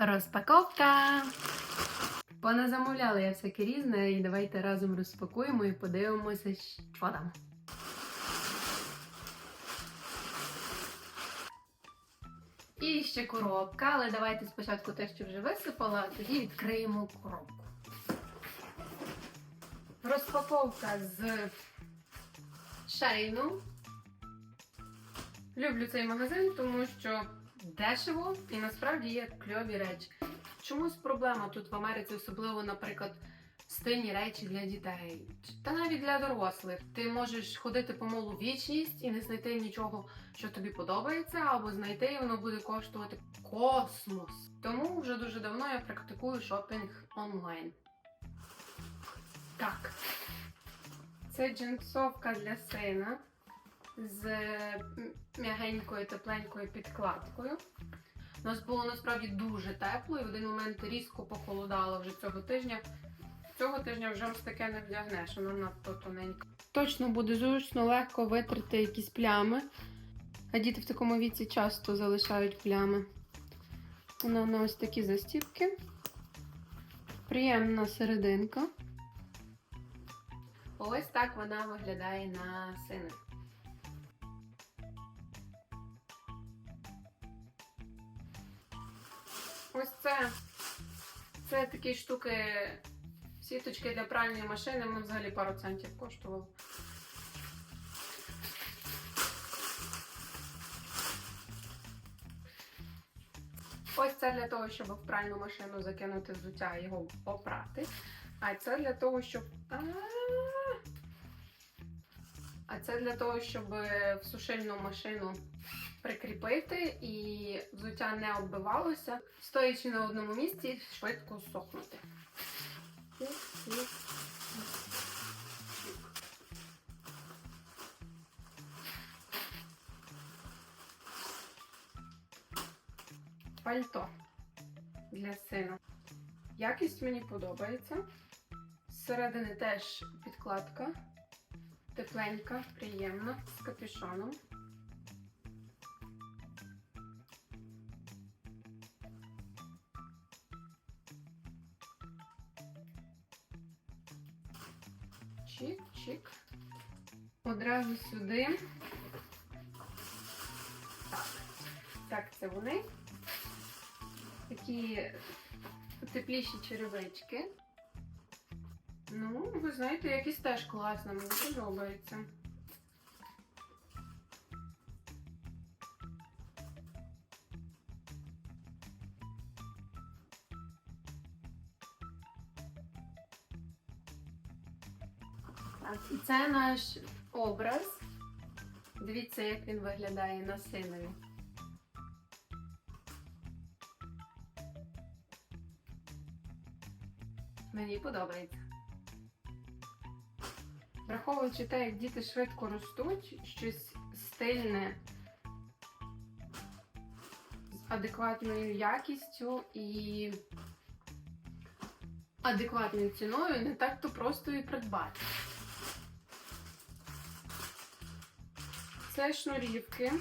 Розпаковка! Поназамовляла я всяке різне, і давайте разом розпакуємо і подивимося, що там. І ще коробка, але давайте спочатку те, що вже висипала, тоді відкриємо коробку. Розпаковка з Шейну. Люблю цей магазин, тому що дешево і насправді є кльові речі. Чомусь проблема тут в Америці, особливо, наприклад, стильні речі для дітей, та навіть для дорослих. Ти можеш ходити по молу вічність і не знайти нічого, що тобі подобається, або знайти, і воно буде коштувати космос. Тому вже дуже давно я практикую шопінг онлайн. Так. Це джинсовка для сина з м'ягенькою тепленькою підкладкою. У нас було насправді дуже тепло, і в один момент різко похолодало вже цього тижня. Цього тижня вже ось таке не вдягнеш, воно надто тоненьке. Точно буде зручно легко витрати якісь плями. А діти в такому віці часто залишають плями. Вона на ось такі застіпки. Приємна серединка. Ось так вона виглядає на сина. Ось це. Це такі штуки, сіточки для пральної машини, воно взагалі пару центів коштувало. Ось це для того, щоб в пральну машину закинути взуття і його попрати. А це для того, щоб. А це для того, щоб в сушильну машину прикріпити і взуття не оббивалося, стоячи на одному місці, швидко сохнути. Пальто для сина. Якість мені подобається. Зсередини теж підкладка. Тепленька, приємна, з капюшоном. Одразу сюди. Так. Так, це вони. Такі тепліші черевички. Ну, ви знаєте, якісь теж класно, мені подобається. Так, це наш образ. Дивіться, як він виглядає на синові. Мені подобається. Враховуючи те, як діти швидко ростуть, щось стильне з адекватною якістю і адекватною ціною не так то просто і придбати. Це шнурівки.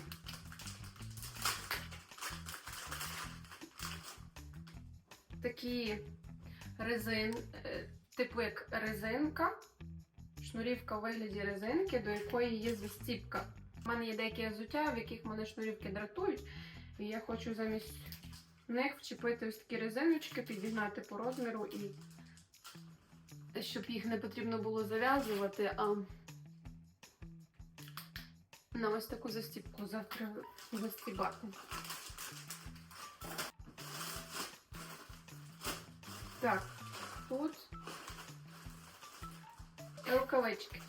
Такі резин, е, типу як резинка. Шнурівка у вигляді резинки, до якої є застіпка. У мене є деякі взуття, в яких мене шнурівки дратують. І я хочу замість них вчепити ось такі резиночки, підігнати по розміру і щоб їх не потрібно було зав'язувати, а на ось таку застіпку закрив... застібати. Так, тут рукавички.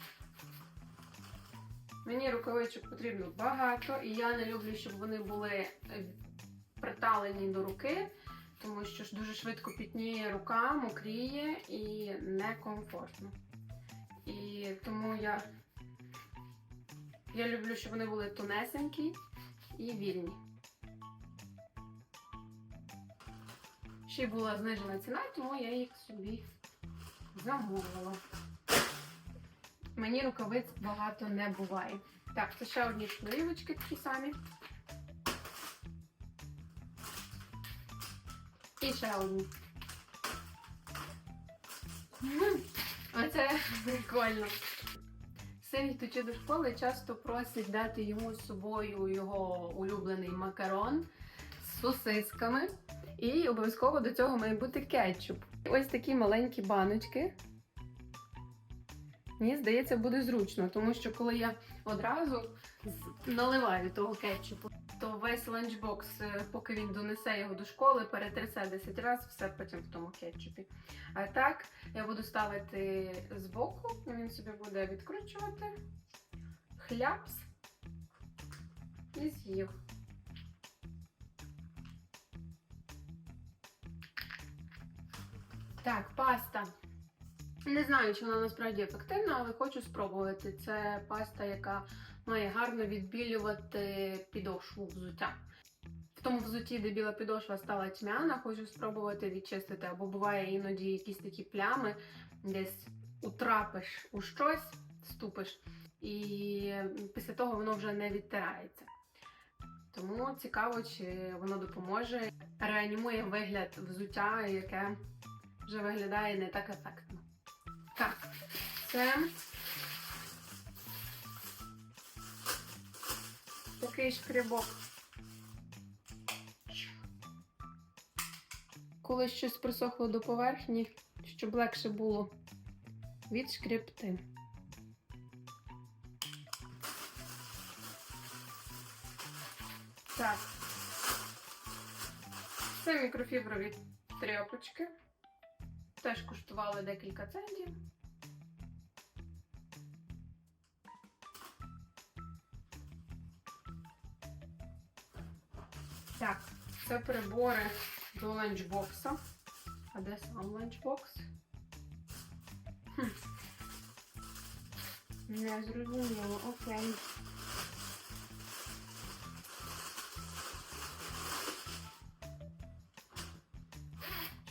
Мені рукавичок потрібно багато, і я не люблю, щоб вони були е, приталені до руки, тому що ж дуже швидко пітніє рука, мокріє і некомфортно. І тому я, я люблю, щоб вони були тонесенькі і вільні. Ще була знижена ціна, тому я їх собі замовила. Мені рукавиць багато не буває. Так, це ще одні шнурівочки такі самі. І ще одну. М, Оце прикольно. Син, йдучи до школи, часто просить дати йому з собою його улюблений макарон з сосисками. І обов'язково до цього має бути кетчуп. Ось такі маленькі баночки. Мені здається, буде зручно, тому що коли я одразу наливаю того кетчупу, то весь ланчбокс, е, поки він донесе його до школи, перетрясе 10 разів, все потім в тому кетчупі. А так, я буду ставити збоку, він собі буде відкручувати хляпс і з'їв. Так, паста. Не знаю, чи вона насправді ефективна, але хочу спробувати. Це паста, яка має гарно відбілювати підошву взуття. В тому взутті, де біла підошва стала тьмяна, хочу спробувати відчистити, або буває іноді якісь такі плями, десь утрапиш у щось, ступиш, і після того воно вже не відтирається. Тому цікаво, чи воно допоможе, реанімує вигляд взуття, яке вже виглядає не так ефектно. Так, це такий шкрібок. Коли щось присохло до поверхні, щоб легше було відшкрібти. Так. Це мікрофіброві тряпочки. Теж коштували декілька центів. Так, це прибори до ланчбокса. А де сам ланчбокс? Хм. Не зрозуміло, окей.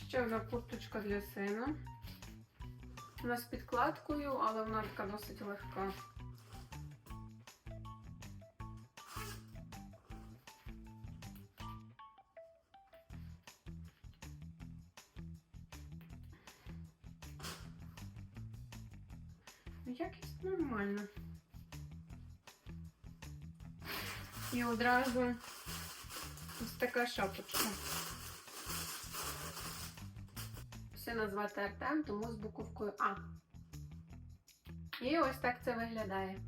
Ще одна курточка для сина. Вона з підкладкою, але вона така досить легка. Якість нормальна. І одразу ось така шапочка. Все назвати Артем, тому з буковкою А. І ось так це виглядає.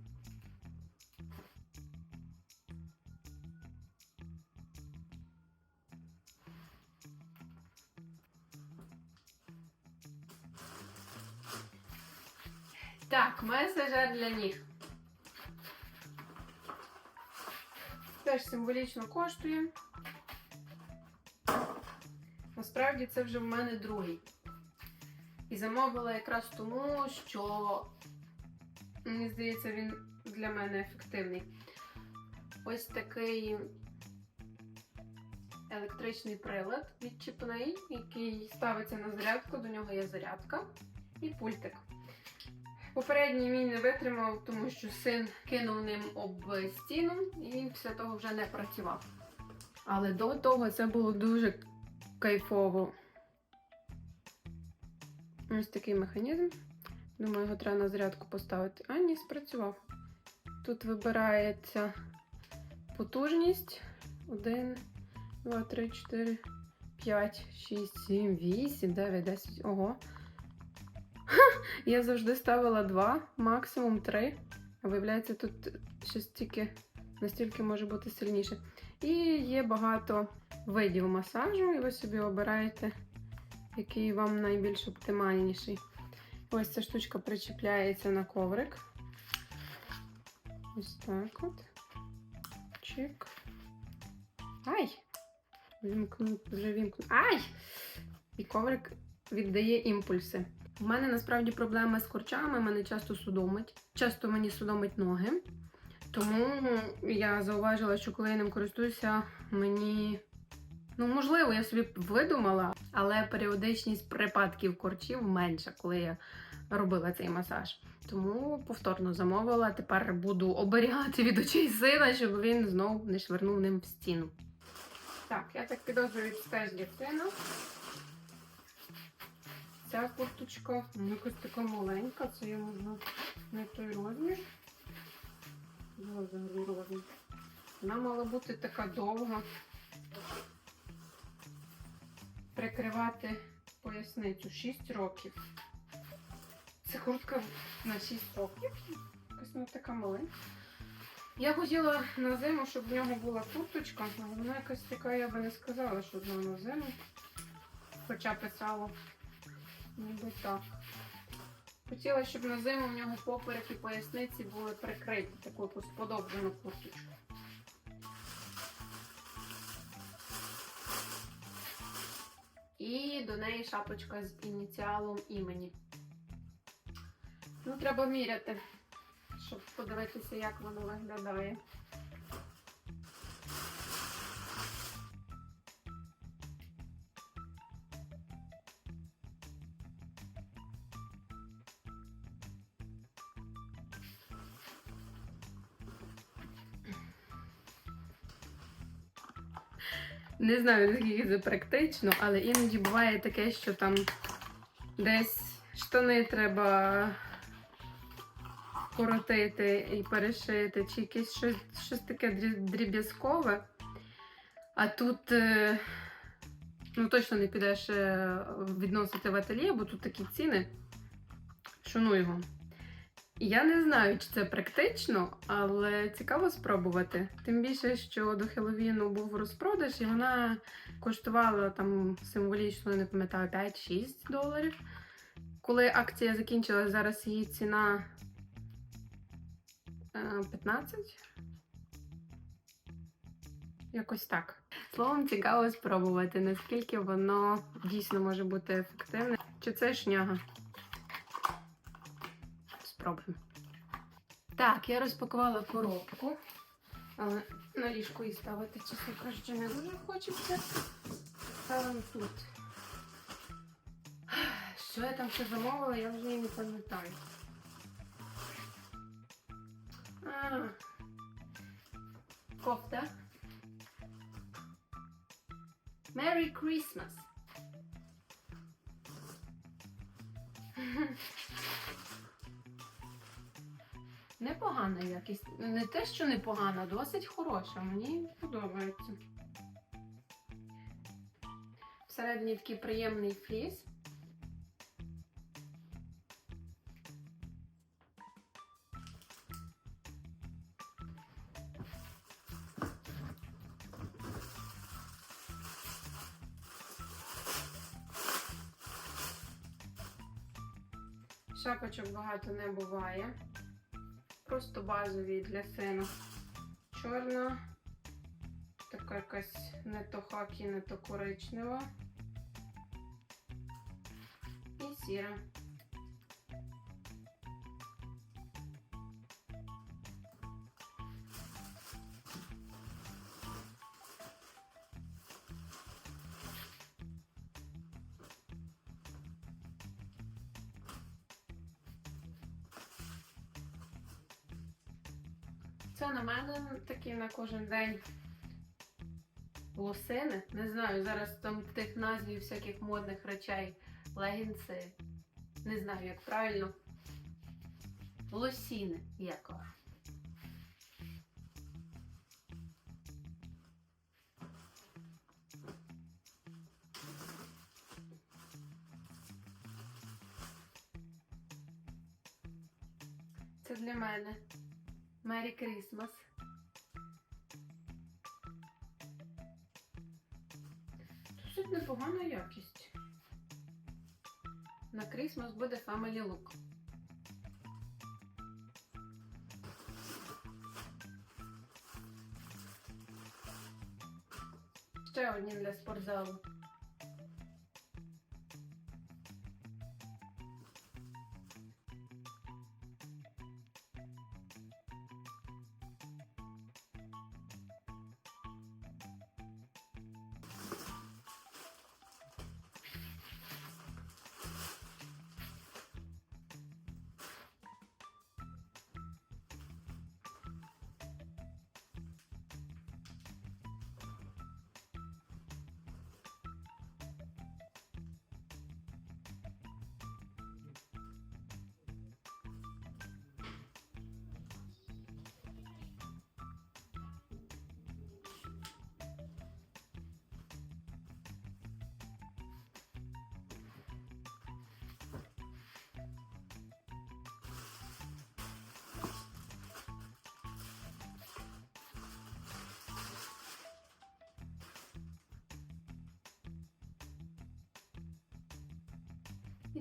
Так, меседжер для ніг. Теж символічно коштує. Насправді це вже в мене другий. І замовила якраз тому, що мені здається, він для мене ефективний. Ось такий електричний прилад відчіпний, який ставиться на зарядку, до нього є зарядка і пультик. Попередній мій не витримав, тому що син кинув ним об стіну і після того вже не працював. Але до того це було дуже кайфово. Ось такий механізм. Думаю, його треба на зарядку поставити. А, ні, спрацював. Тут вибирається потужність. 1, 2, 3, 4, 5, 6, 7, 8, 9, 10. Ого. Я завжди ставила 2, максимум 3. А виявляється, тут щось тільки настільки може бути сильніше. І є багато видів масажу, і ви собі обираєте, який вам найбільш оптимальніший. Ось ця штучка причіпляється на коврик. Ось так от. Чик. Ай! Вімкну, вже вімкну. Ай! І коврик віддає імпульси. В мене насправді проблеми з корчами, мене часто судомить. Часто мені судомить ноги. Тому я зауважила, що коли я ним користуюся, мені. Ну, можливо, я собі видумала, але періодичність припадків корчів менша, коли я робила цей масаж. Тому повторно замовила. Тепер буду оберігати від очей сина, щоб він знов не швирнув ним в стіну. Так, я так підозрюю, теж для сина. Ця курточка ну, якась така маленька, це йому ну, не той розмір. Розмір. Вона мала бути така довга. Прикривати поясницю 6 років. Це куртка на 6 років. Якась вона така маленька. Я хотіла на зиму, щоб в нього була курточка, але вона якась така, я би не сказала, що вона на зиму. Хоча писала ніби так. Хотіла, щоб на зиму в нього поперек і поясниці були прикриті якусь подовжену курточку. І до неї шапочка з ініціалом імені. Ну, треба міряти, щоб подивитися, як воно виглядає. Не знаю, наскільки це практично, але іноді буває таке, що там десь штани треба коротити і перешити, чи якесь щось, щось таке дріб'язкове. А тут е, ну, точно не підеш е, відносити в ательє, бо тут такі ціни. Шану його. Я не знаю, чи це практично, але цікаво спробувати. Тим більше, що до Хеллоуіну був розпродаж, і вона коштувала там символічно, не пам'ятаю, 5-6 доларів. Коли акція закінчилась, зараз її ціна е, 15. Якось так. Словом, цікаво спробувати, наскільки воно дійсно може бути ефективне. Чи це шняга? Спробуємо. Так, я розпакувала коробку, але на ліжко її ставити, чесно кажучи, не дуже хочеться. Ставимо тут. Що я там ще замовила, я вже і не пам'ятаю. А, кофта. Merry Christmas. Непогана якість. Не те, що непогана, досить хороша. Мені подобається. Всередині такий приємний фліс. Шапочок багато не буває. Просто базові для сина. Чорна, така якась не то хакі, не то коричнева. І сіра. Такі на кожен день лосини. Не знаю, зараз там тих назвів всяких модних речей, легінси. Не знаю, як правильно. Лосіни яко. Це для мене. Мері Крісмас. Непогана якість. На Крісмас буде Family Look. Ще одні для спортзалу.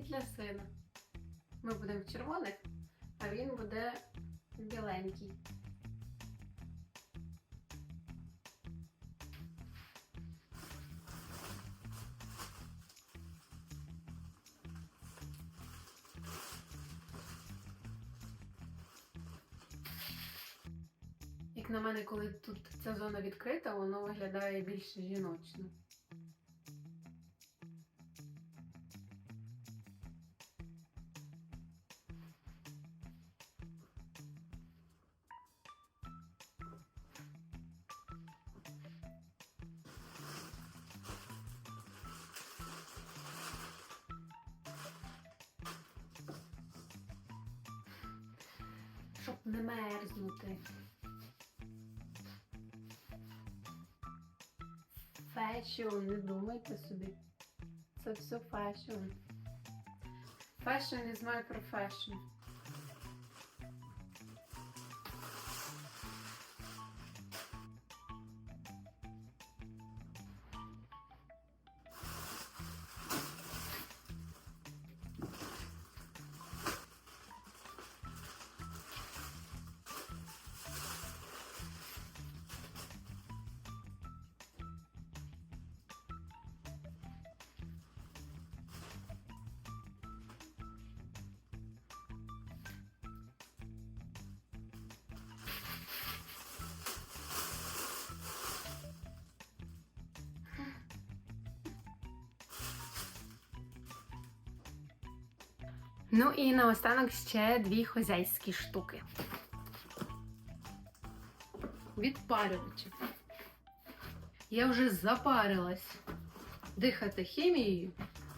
І для сина. Ми будемо в червоних, а він буде біленький. Як на мене, коли тут ця зона відкрита, воно виглядає більш жіночно. Щоб не мерзнути. Фешн, не думайте собі. Це все фешн. не знаю про profession. Ну і наостанок ще дві хозяйські штуки. Відпарювачі. Я вже запарилась дихати хімією,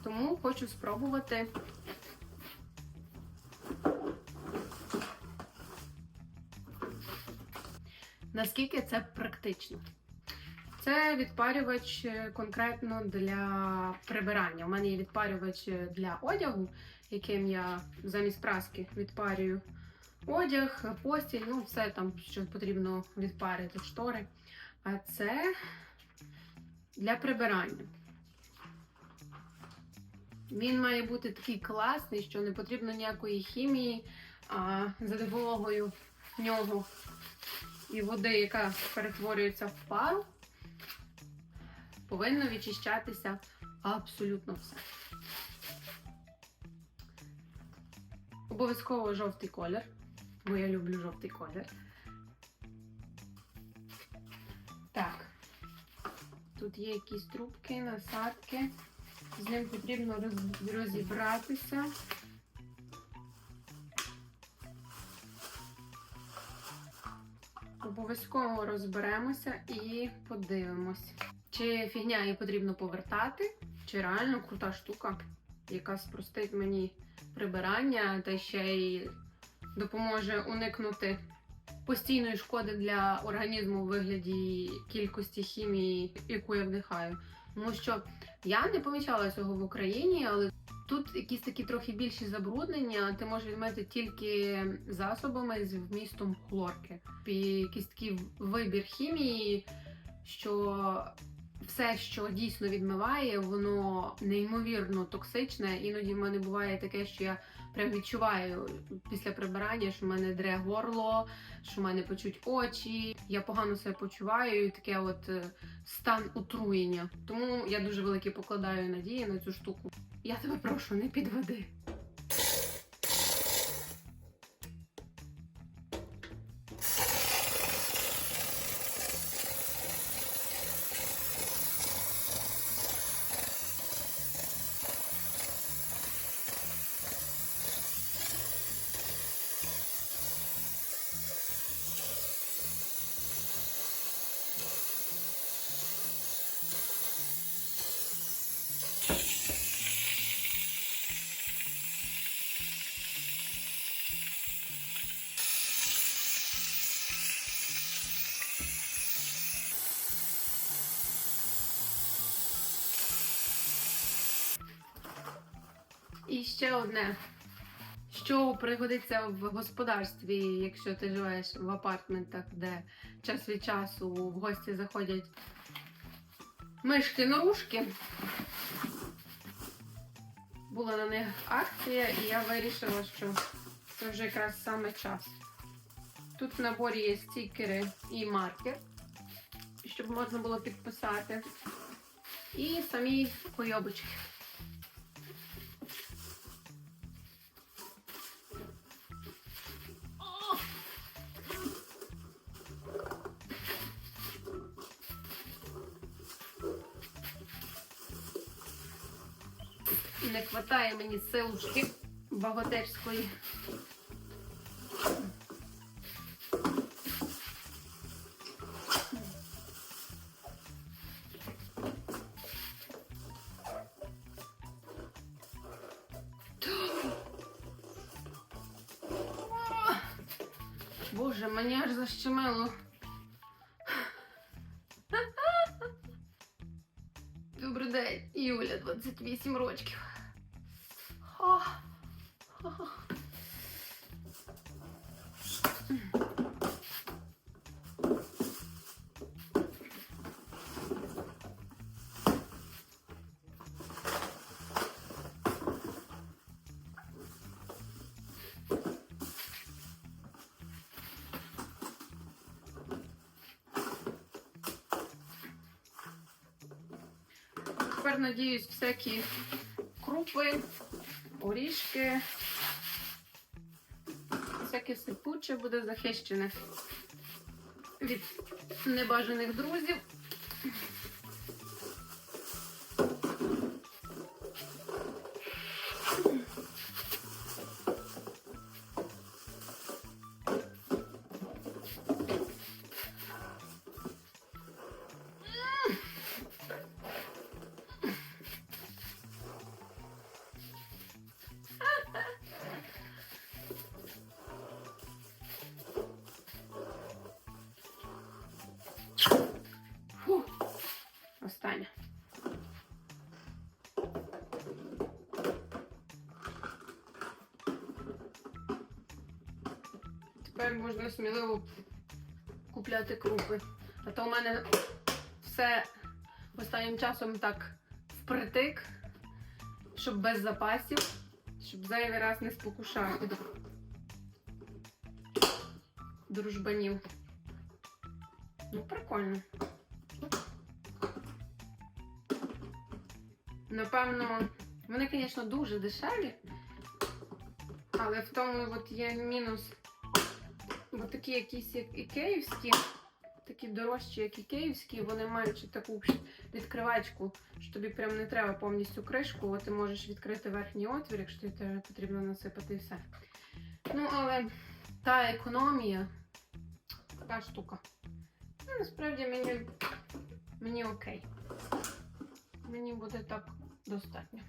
тому хочу спробувати. Наскільки це практично? Це відпарювач е, конкретно для прибирання. У мене є відпарювач е, для одягу, яким я замість праски відпарюю одяг, постіль, ну все там, що потрібно відпарити, штори. А це для прибирання. Він має бути такий класний, що не потрібно ніякої хімії, а за допомогою нього і води, яка перетворюється в пару, повинно відчищатися абсолютно все. Обов'язково жовтий колір, бо я люблю жовтий колір. Так, тут є якісь трубки, насадки. З ним потрібно роз- розібратися. Обов'язково розберемося і подивимось, чи фігня її потрібно повертати, чи реально крута штука, яка спростить мені прибирання та ще й допоможе уникнути постійної шкоди для організму у вигляді кількості хімії, яку я вдихаю. Тому що я не помічала цього в Україні, але тут якісь такі трохи більші забруднення. Ти можеш відмити тільки засобами з вмістом хлорки. І якийсь такий вибір хімії, що все, що дійсно відмиває, воно неймовірно токсичне. Іноді в мене буває таке, що я прям відчуваю після прибирання, що в мене дре горло, що в мене почуть очі. Я погано себе почуваю, і таке от е, стан отруєння. Тому я дуже великі покладаю надії на цю штуку. Я тебе прошу, не підведи. І ще одне, що пригодиться в господарстві, якщо ти живеш в апартментах, де час від часу в гості заходять мишки-норушки. була на них акція, і я вирішила, що це вже якраз саме час. Тут в наборі є стікери і маркер, щоб можна було підписати. І самі койобочки. Не мені силушки богатирської. Боже, мені аж защемило. Добрий день, Юля, 28 років. Тепер надіюсь, всякі крупи, орішки, всяке сипуче буде захищене від небажаних друзів. Тепер можна сміливо купляти крупи. А то у мене все останнім часом так впритик, щоб без запасів, щоб зайвий раз не спокушати дружбанів. Ну, прикольно. Напевно, вони, звісно, дуже дешеві, але в тому от є мінус. Бо такі якісь як і київські, такі дорожчі, як і київські, вони мають таку відкривачку, що тобі прям не треба повністю кришку, от ти можеш відкрити верхній отвір, якщо тобі потрібно насипати і все. Ну, але та економія, така штука. Ну, насправді мені, мені окей. Мені буде так достатньо.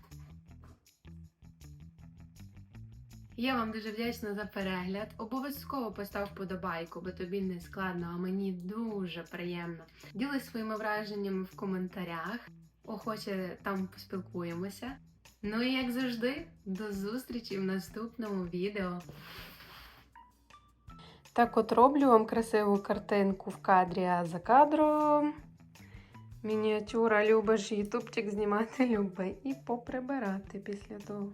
Я вам дуже вдячна за перегляд. Обов'язково постав вподобайку, бо тобі не складно, а мені дуже приємно. Ділись своїми враженнями в коментарях. Охоче там поспілкуємося. Ну і як завжди, до зустрічі в наступному відео. Так от роблю вам красиву картинку в кадрі, а за кадром. Мініатюра любиш ютубчик знімати любить і поприбирати після того.